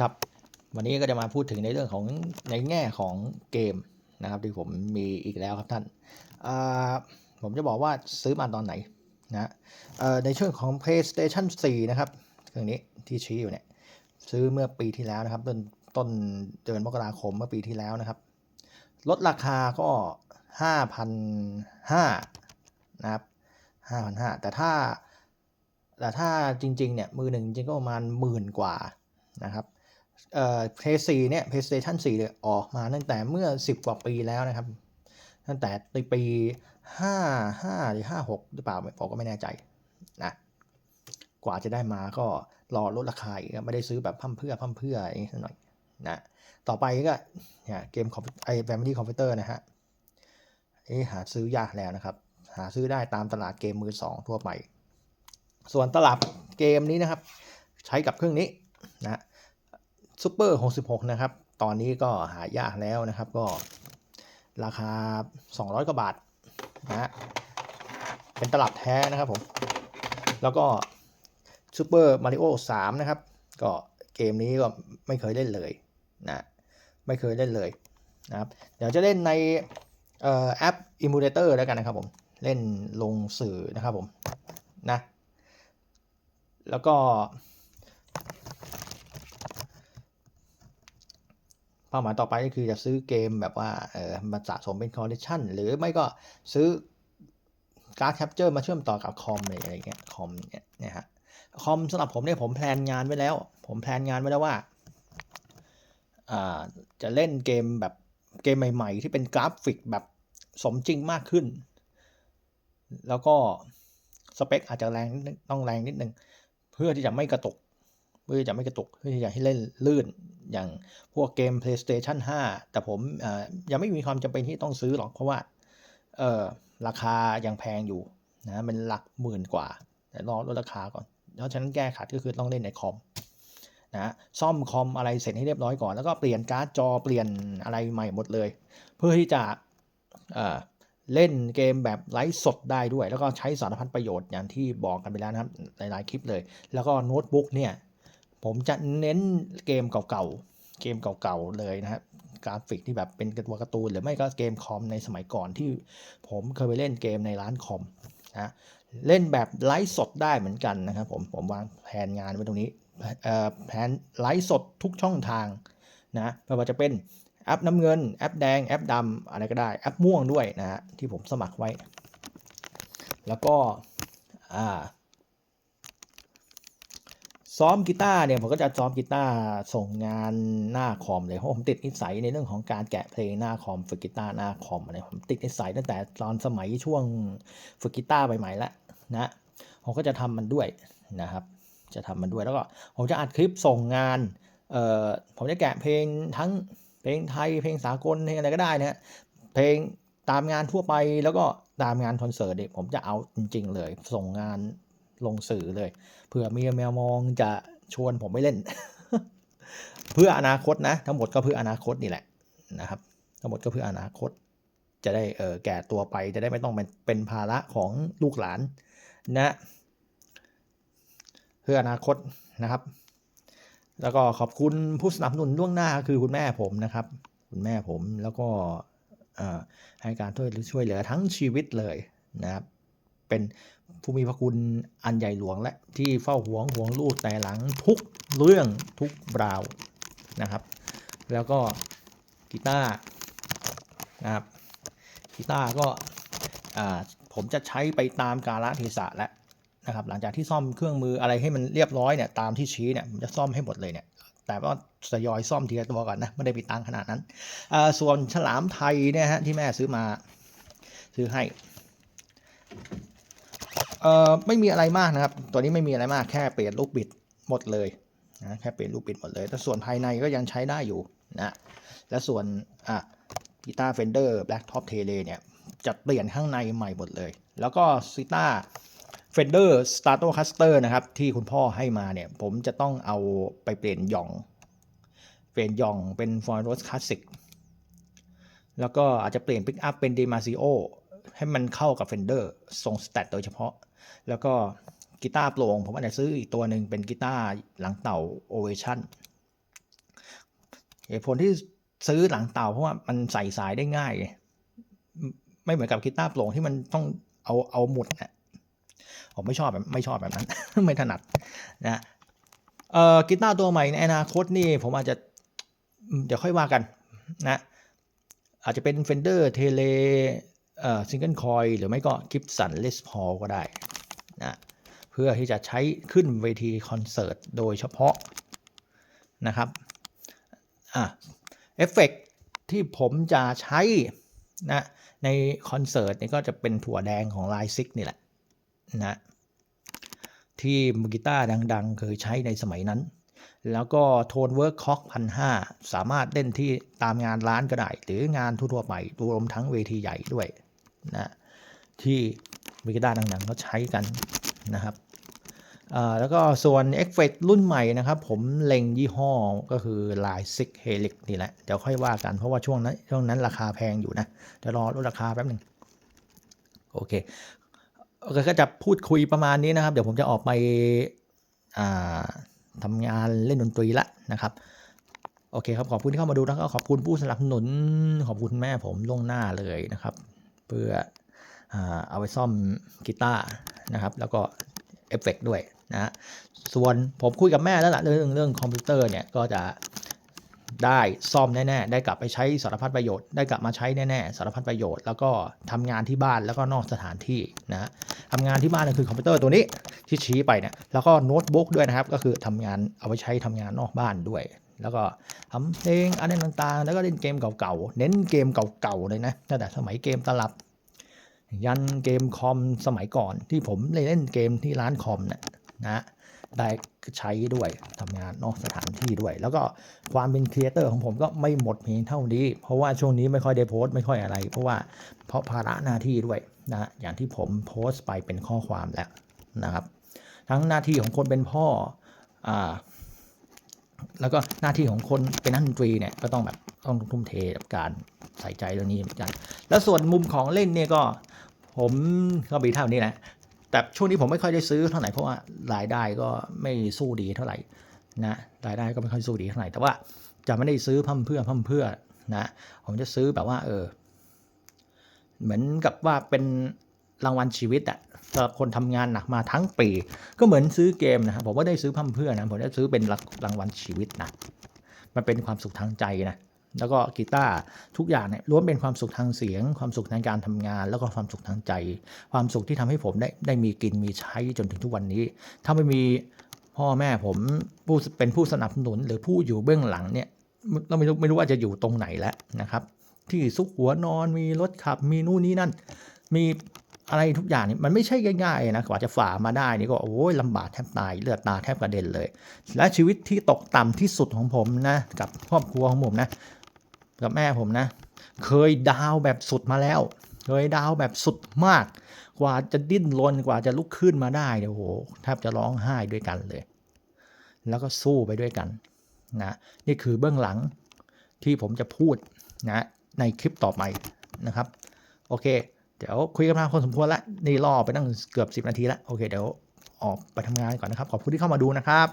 ครับวันนี้ก็จะมาพูดถึงในเรื่องของในแง่ของเกมนะครับที่ผมมีอีกแล้วครับท่านผมจะบอกว่าซื้อมาตอนไหนนะในช่วงของ PlayStation 4 นะครับเครื่องนี้ที่ชี้อยู่เนี่ยซื้อเมื่อปีที่แล้วนะครับ ต้นต้นเดือนมกราคมเมื่อปีที่แล้วนะครับ ลดราคาก็ 5,500นะครับ5,500แต่ถ้าแต่ถ้าจริงๆเนี่ยมือหนึ่งจริงก็ประมาณหมื่นกว่านะครับ เอ่อ PS4 เนี่ย PlayStation 4เนี่ยออกมาตั้งแต่เมื่อ 10 กว่าปีแล้วนะครับ ตั้งแต่ในปี 55 หรือ 56 หรือเปล่าผมก็ไม่แน่ใจนะกว่าจะได้มาก็รอลดราคาอีกไม่ได้ซื้อแบบพั่มเพื่อพั่มเพื่ออย่างนี้หน่อยนะต่อไปก็เนี่ยเกมคอมไอ Family Computer นะฮะนี่หาซื้อยากแล้วนะครับ หาซื้อได้ตามตลาดเกมมือสองทั่วไป ส่วนตลับเกมนี้นะครับ ใช้กับเครื่องนี้นะ ซูเปอร์66 นะครับ ตอนนี้ก็หายากแล้วนะครับ ก็ราคา 200 กว่าบาทนะเป็นตลับแท้นะครับผม แล้วก็ซูเปอร์มาริโอ3นะครับ ก็เกมนี้ก็ไม่เคยเล่นเลยนะไม่เคยเล่นเลยนะครับ เดี๋ยวจะเล่นในเอ่อแอป Emulator แล้วกันนะครับผม เล่นลงสื่อนะครับผมนะ แล้วก็ เป้าหมายต่อไปก็คือจะซื้อเกมแบบว่าเออมาสะสมเป็นคอลเลคชันหรือไม่ก็ซื้อการ์ดแคปเจอร์มาเชื่อมต่อกับคอมอะไรอย่างเงี้ยคอมเนี่ยนะฮะคอมสำหรับผมเนี่ยผมแพลนงานไว้แล้ว ผมแพลนงานไว้แล้วว่าอ่าจะเล่นเกมแบบเกมใหม่ๆ ที่เป็นกราฟิกแบบสมจริงมากขึ้น แล้วก็สเปคอาจจะแรงต้องแรงนิดนึง เพื่อที่จะไม่กระตุก พื่อจะไม่กระตุกเพื่อที่จะให้เล่นลื่นอย่างพวกเกม PlayStation 5 แต่ผมยังไม่มีความจำเป็นที่ต้องซื้อหรอก เพราะว่าราคายังแพงอยู่นะเป็นหลักหมื่นกว่า แต่รอลดราคาก่อน เพราะฉะนั้นแก้ขัดก็คือต้องเล่นในคอมนะซ่อมคอมอะไรเสร็จให้เรียบร้อยก่อน แล้วก็เปลี่ยนการ์ดจอเปลี่ยนอะไรใหม่หมดเลย เพื่อที่จะเเล่นเกมแบบไลฟ์สดได้ด้วย แล้วก็ใช้สารพัดประโยชน์อย่างที่บอกกันไปแล้วนะครับหลายๆคลิปเลย แล้วก็โน้ตบุ๊กเนี่ย ผมจะเน้นเกมเก่าๆ เกมเก่าๆ เลยนะครับ กราฟิกที่แบบเป็นตัวการ์ตูนหรือไม่ก็เกมคอมในสมัยก่อนที่ผมเคยไปเล่นเกมในร้านคอมนะเล่นแบบไลฟ์สดได้เหมือนกันนะครับผม ผมวางแผนงานไว้ตรงนี้แผนไลฟ์สดทุกช่องทางนะไม่ว่าจะเป็นแอปน้ำเงิน แอปแดง แอปดำอะไรก็ได้ แอปม่วงด้วยนะฮะที่ผมสมัครไว้ แล้วก็อ่า ซ้อมกีตาร์เนี่ยผมก็จะซ้อมกีตาร์ส่งงานหน้าคอมเลยเพราะผมติดนิสัยในเรื่องของการแกะเพลงหน้าคอมฝึกกีตาร์หน้าคอมอะไรผมติดนิสัยตั้งแต่ตอนสมัยช่วงฝึกกีตาร์ใหม่ๆแล้วนะผมก็จะทำมันด้วยนะครับ จะทำมันด้วยแล้วก็ผมจะอัดคลิปส่งงานเอ่อผมจะแกะเพลงทั้งเพลงไทยเพลงสากลเพลงอะไรก็ได้นะฮะเพลงตามงานทั่วไปแล้วก็ตามงานคอนเสิร์ตเนี่ยผมจะเอาจริง ๆ เลยส่งงาน ลงสื่อเลยเผื่อมีแมวมองจะชวนผมไปเล่น เพื่ออนาคตนะ ทั้งหมดก็เพื่ออนาคตนี่แหละนะครับ ทั้งหมดก็เพื่ออนาคต จะได้เออแก่ตัวไปจะได้ไม่ต้องเป็นภาระของลูกหลานนะ เพื่ออนาคตนะครับ แล้วก็ขอบคุณผู้สนับสนุนล่วงหน้าคือคุณแม่ผมนะครับ คุณแม่ผมแล้วก็ให้การช่วยช่วยเหลือทั้งชีวิตเลยนะครับ เป็น ผู้มีพระคุณอันใหญ่หลวงและที่เฝ้าห่วงห่วงลูกแต่หลังทุกเรื่องทุกราวนะครับ แล้วก็กีตาร์นะครับกีตาร์ก็อ่าผมจะใช้ไปตามกาลเทศะและนะครับ หลังจากที่ซ่อมเครื่องมืออะไรให้มันเรียบร้อยเนี่ยตามที่ชี้เนี่ยผมจะซ่อมให้หมดเลยเนี่ยแต่ว่าทยอยซ่อมทีละตัวก่อนนะไม่ได้ไปตังขนาดนั้นอ่าส่วนฉลามไทยเนี่ยฮะที่แม่ซื้อมาซื้อให้ เอ่อไม่มีอะไรมากนะครับ ตัวนี้ไม่มีอะไรมากแค่เปลี่ยนลูกบิดหมดเลยนะแค่เปลี่ยนลูกบิดหมดเลย แต่ส่วนภายในก็ยังใช้ได้อยู่นะและส่วนอะกีตาร์เฟนเดอร์แบล็กท็อปเทเลเนี่ยจะเปลี่ยนข้างในใหม่หมดเลย แล้วก็ซิต้า Fender Stratocaster นะครับ ที่คุณพ่อให้มาเนี่ย ผมจะต้องเอาไปเปลี่ยนหย่อง เปลี่ยนหย่องเป็น f o r e s t Classic แล้วก็อาจจะเปลี่ยน Pick Up เป็น Demasio ให้มันเข้ากับ Fender ทรงสแตทโดยเฉพาะ แล้วก็กีตาร์โปร่งผมอาจจะซื้ออีกตัวหนึ่งเป็นกีตาร์หลังเต่า Ovation เหตุผลที่ซื้อหลังเต่าเพราะว่ามันใส่สายได้ง่ายไงไม่เหมือนกับกีตาร์โปร่งที่มันต้องเอาเอาหมุดนะผมไม่ชอบแบบไม่ชอบแบบนั้น ไม่ถนัดนะเอ่อกีตาร์ตัวใหม่ในอนาคตนี่ผมอาจจะเดี๋ยวค่อยว่ากันนะอาจจะเป็น Fender Tele เอ่อ Single Coil หรือไม่ก็ Gibson Les Paul ก็ได้ นะเพื่อที่จะใช้ขึ้นเวทีคอนเสิร์ตโดยเฉพาะนะครับอะเอฟเฟกต์ที่ผมจะใช้นะในคอนเสิร์ตนี่ก็จะเป็นถั่วแดงของลายซิกนี่แหละนะที่มือกีตาร์ดังๆ เคยใช้ในสมัยนั้น แล้วก็โทนเวิร์กคอกพันห้าสามารถเล่นที่ตามงานร้านก็ได้ หรืองานทั่วๆไปรวมทั้งเวทีใหญ่ด้วยนะที่ มือกีตาร์ดังๆก็ใช้กันนะครับแล้วก็ส่วนเอฟเฟกรุ่นใหม่นะครับ ผมเล็งยี่ห้อก็คือลายซิกเฮลิกนี่แหละ เดี๋ยวค่อยว่ากันเพราะว่าช่วงนั้นช่วงนั้นราคาแพงอยู่นะเดี๋ยวรอลดราคาแป๊บหนึ่งโอเคก็จะพูดคุยประมาณนี้นะครับ เดี๋ยวผมจะออกไปทำงานเล่นดนตรีละนะครับโอเคครับขอบคุณที่เข้ามาดูแล้วก็ขอบคุณผู้สนับสนุนขอบคุณแม่ผมล่วงหน้าเลยนะครับ เพื่อ เอาไปซ่อมกีตาร์นะครับ แล้วก็เอฟเฟกต์ด้วยนะฮะส่วนผมคุยกับแม่แล้วล่ะเรื่องเรื่องคอมพิวเตอร์เนี่ยก็จะได้ซ่อมแน่ๆ ได้กลับไปใช้สารพัดประโยชน์ ได้กลับมาใช้แน่ๆ สารพัดประโยชน์ แล้วก็ทำงานที่บ้านแล้วก็นอกสถานที่นะฮะทำงานที่บ้านก็คือคอมพิวเตอร์ตัวนี้ที่ชี้ไปเนี่ย แล้วก็โน้ตบุ๊กด้วยนะครับ ก็คือทำงานเอาไว้ใช้ทำงานนอกบ้านด้วย แล้วก็ทำเพลงอะไรต่างๆ แล้วก็เล่นเกมเก่าๆ เน้นเกมเก่าๆเลยนะ ตั้งแต่สมัยเกมตลับ ยันเกมคอมสมัยก่อนที่ผมเล่นเกมที่ร้านคอมเนี่ยนะได้ใช้ด้วยทำงานนอกสถานที่ด้วย แล้วก็ความเป็นครีเอเตอร์ของผมก็ไม่หมดเพียงเท่านี้ เพราะว่าช่วงนี้ไม่ค่อยได้โพสต์ไม่ค่อยอะไร เพราะว่าเพราะภาระหน้าที่ด้วยนะอย่างที่ผมโพสต์ไปเป็นข้อความแล้วนะครับ ทั้งหน้าที่ของคนเป็นพ่ออ่าแล้วก็หน้าที่ของคนเป็นนักดนตรีเนี่ยก็ต้องแบบต้องทุ่มเทกับการใส่ใจเรื่องนี้เหมือนกัน แล้วส่วนมุมของเล่นเนี่ยก็ ผมก็มีเท่านี้แหละ แต่ช่วงนี้ผมไม่ค่อยได้ซื้อเท่าไหร่เพราะว่ารายได้ก็ไม่สู้ดีเท่าไหร่นะรายได้ก็ไม่ค่อยสู้ดีเท่าไหร่แต่ว่าจะไม่ได้ซื้อพั่มเพื่อพั่มเพื่อนะผมจะซื้อแบบว่า เออ เหมือนกับว่าเป็นรางวัลชีวิตอะสำหรับคนทำงานหนักมาทั้งปี ก็เหมือนซื้อเกมนะครับผมว่าได้ซื้อพั่มเพื่อนะผมได้ซื้อเป็นรางวัลชีวิตนะมันเป็นความสุขทางใจนะ แล้วก็กีตาร์ทุกอย่างเนี่ยล้วนเป็นความสุขทางเสียง ความสุขในการทำงาน แล้วก็ความสุขทางใจ ความสุขที่ทำให้ผมได้ได้มีกินมีใช้จนถึงทุกวันนี้ ถ้าไม่มีพ่อแม่ผมผู้เป็นผู้สนับสนุนหรือผู้อยู่เบื้องหลังเนี่ยเราไม่รู้ไม่รู้ว่าจะอยู่ตรงไหนแล้วนะครับ ที่ซุกหัวนอนมีรถขับมีนู่นนี่นั่น มีอะไรทุกอย่างนี่มันไม่ใช่ง่ายๆนะกว่าจะฝ่ามาได้นี่ก็โอ้ยลำบากแทบตายเลือดตาแทบกระเด็นเลย และชีวิตที่ตกต่ำที่สุดของผมนะกับครอบครัวของผมนะ กับแม่ผมนะ เคยดาวแบบสุดมาแล้ว เคยดาวแบบสุดมาก กว่าจะดิ้นรนกว่าจะลุกขึ้นมาได้เนี่ยโอ้โหแทบจะร้องไห้ด้วยกันเลย แล้วก็สู้ไปด้วยกันนะนี่คือเบื้องหลังที่ผมจะพูดนะในคลิปต่อไปนะครับ โอเค เดี๋ยวคุยกันมาพอสมควรละนี่รอไปตั้งเกือบ 10 นาทีล้วโอเคเดี๋ยวออกไปทำงานก่อนนะครับ ขอบคุณที่เข้ามาดูนะครับ